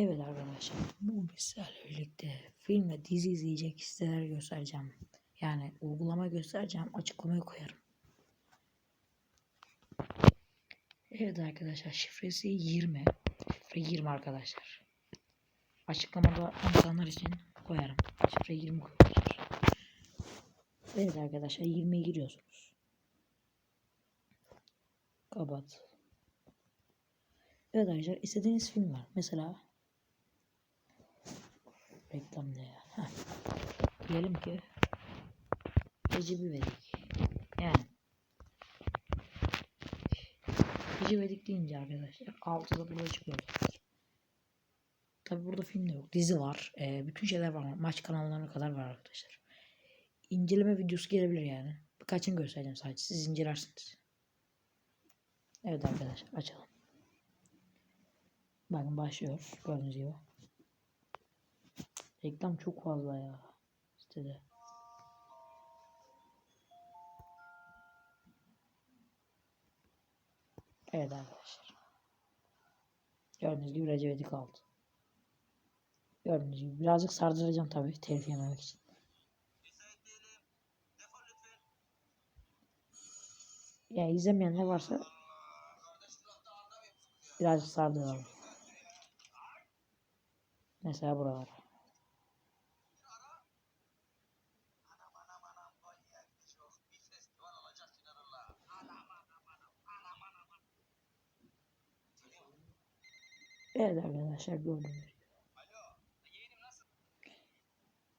Evet arkadaşlar bu misal birlikte film ve dizi izleyecek siteler göstereceğim. Yani uygulama göstereceğim açıklamaya koyarım. Evet arkadaşlar şifresi 20. Şifre 20 arkadaşlar. Açıklamada insanlar için koyarım. Şifre 20 koyuyoruz. Evet arkadaşlar 20'ye giriyorsunuz. Kapat. Evet arkadaşlar istediğiniz film var. Mesela reklam ne ya? Heh. Diyelim ki Recep İvedik. Yani Recep İvedik deyince arkadaşlar altıda buraya çıkıyor. Tabi burada film de yok. Dizi var. Ee, bütün şeyler var. Maç kanallarına kadar var arkadaşlar. İnceleme videosu gelebilir yani. Birkaçını göstereceğim sadece. Siz incelersiniz. Evet arkadaşlar açalım. Bakın başlıyor. Gördüğünüz gibi. Reklam çok fazla ya. Sitede. Evet arkadaşlar. Gördüğünüz gibi Recep İvedik aldı. Gördüğünüz gibi birazcık sardıracağım tabii telif yememek için. Yani izlemeyenler varsa birazcık sardıralım. Mesela buralar. Evet arkadaşlar gördüğünüz gibi.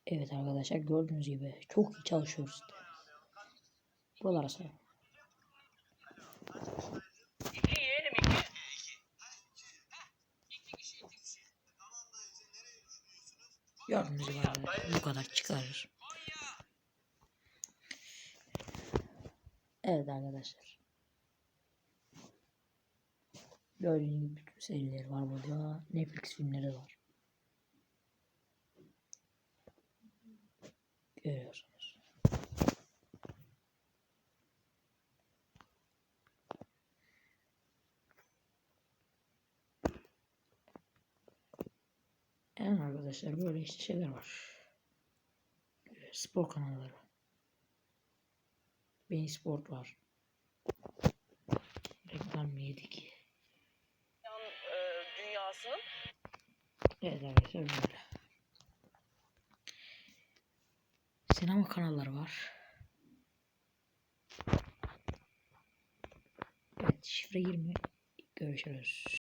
Evet arkadaşlar gördüğünüz gibi çok iyi çalışıyoruz. Yeğenim iki. Gördüğünüz gibi bu kadar çıkarır. Evet arkadaşlar. Gördüğünüz gibi bütün serileri var burada. Netflix filmleri var. Görüyorsunuz. Evet arkadaşlar böyle işte şeyler var. Spor kanalları. Bein Sport var. Reklam yedik. Dünyasının Evet arkadaşlar böyle. Sinema kanalları var. Evet şifre 20. Görüşürüz.